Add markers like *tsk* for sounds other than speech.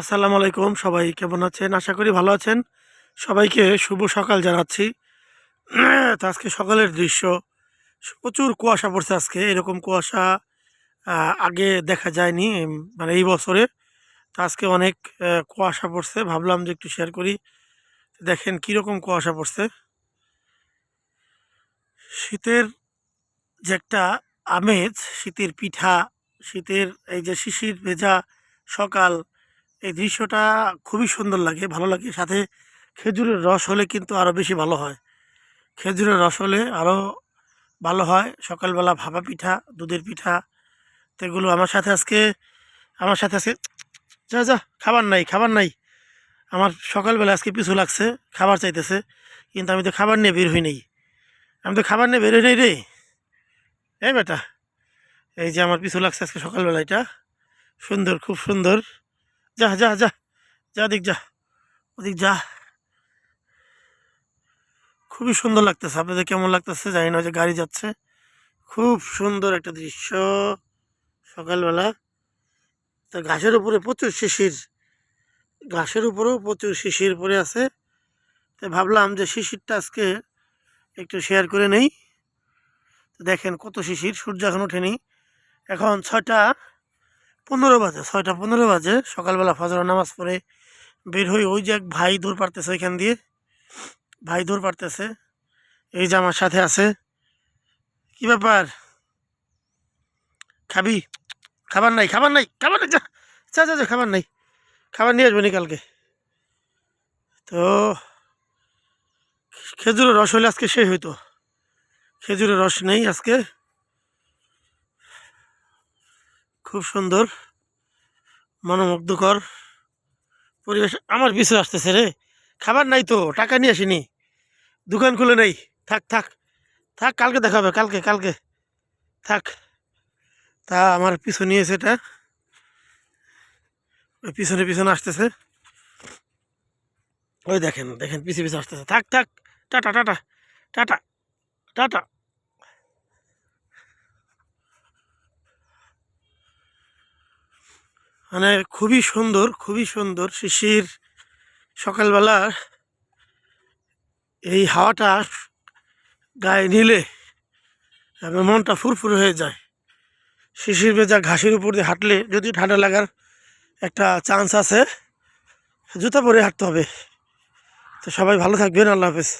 আসসালামু আলাইকুম, সবাই কেমন আছেন? আশা করি ভালো আছেন। সবাইকে শুভ সকাল জানাচ্ছি। তো আজকে সকালের দৃশ্য, প্রচুর কুয়াশা পড়ছে আজকে। এরকম কুয়াশা আগে দেখা যায়নি মানে এই বছরে। তো আজকে অনেক কুয়াশা পড়ছে। ভাবলাম যে একটু শেয়ার করি। দেখেন কীরকম কুয়াশা পড়ছে। শীতের যে একটা আমেজ, শীতের পিঠা, শীতের এই যে শিশির ভেজা সকাল এই দৃশ্যটা খুবই সুন্দর লাগে, ভালো লাগে। সাথে খেজুরের রস হলে কিন্তু আরও বেশি ভালো হয়। খেজুরের রস হলে আরও ভালো হয়। সকালবেলা ভাপা পিঠা, দুধের পিঠা, তো এগুলো আমার সাথে আজকে, আমার সাথে আজকে *tsk* যা যা, খাবার নাই খাবার নাই। আমার সকালবেলা আজকে পিছু লাগছে, খাবার চাইতেছে, কিন্তু আমি তো খাবার নিয়ে বের হই নেই। আমি তো খাবার নিয়ে বের হই নেই রে। এই বেটা, এই যে আমার পিছু লাগছে আজকে সকালবেলা এটা। সুন্দর, খুব সুন্দর। যা যা যা যা দিক যা, ওদিক যা। খুবই সুন্দর লাগতেছে, আপনাদের কেমন লাগতেছে জানি না যে গাড়ি যাচ্ছে। খুব সুন্দর একটা দৃশ্য সকালবেলা। তো ঘাসের উপরে প্রচুর শিশির, ঘাসের উপরেও প্রচুর শিশির পড়ে আছে। তো ভাবলাম যে শিশিরটা আজকে একটু শেয়ার করে নেই। দেখেন কত শিশির, সূর্য এখন ওঠেনি। এখন ছয়টা পনেরো বাজে, ছয়টা পনেরো বাজে, সকালবেলা ফজর নামাজ পড়ে বের হই, ওই যে এক ভাই দূর পারতেছে ওইখান দিয়ে। ভাই দূর পারতেছে, এই যে আমার সাথে আছে। কি ব্যাপার? খাবি? খাবার নাই খাবার নাই খাবার নাই, যা যা যা খাবার নাই। খাবার নিয়ে আসবেনি কালকে। তো খেজুরের রস হলে আজকে শেষ হইতো। খেজুরের রস নেই আজকে। খুব সুন্দর, মনোমুগ্ধকর পরিবেশ আমার পিছু আসতেছে রে। খাবার নাই তো, টাকা নিয়ে আসিনি। দোকান খুলে নেই। থাক থাক থাক, কালকে দেখাবে কালকে কালকে। থাক। তা আমার পিছু নিয়েছে এটা। ওই পিছনে পিছনে আসতেছে। ওই দেখেন দেখেন, পিছে পিছে আসতেছে। থাক থাক, টাটা টাটা টাটা টাটা। মানে খুবই সুন্দর খুবই সুন্দর শিশির সকালবেলা এই হাওয়াটা গায়ে নিলে আমার মনটা ফুরফুর হয়ে যায়। শিশির ভেজা ঘাসের উপর দিয়ে হাঁটলে যদি ঠান্ডা লাগার একটা চান্স আছে, জুতা পরে হাঁটতে হবে। তো সবাই ভালো থাকবেন, আল্লাহ হাফেজ।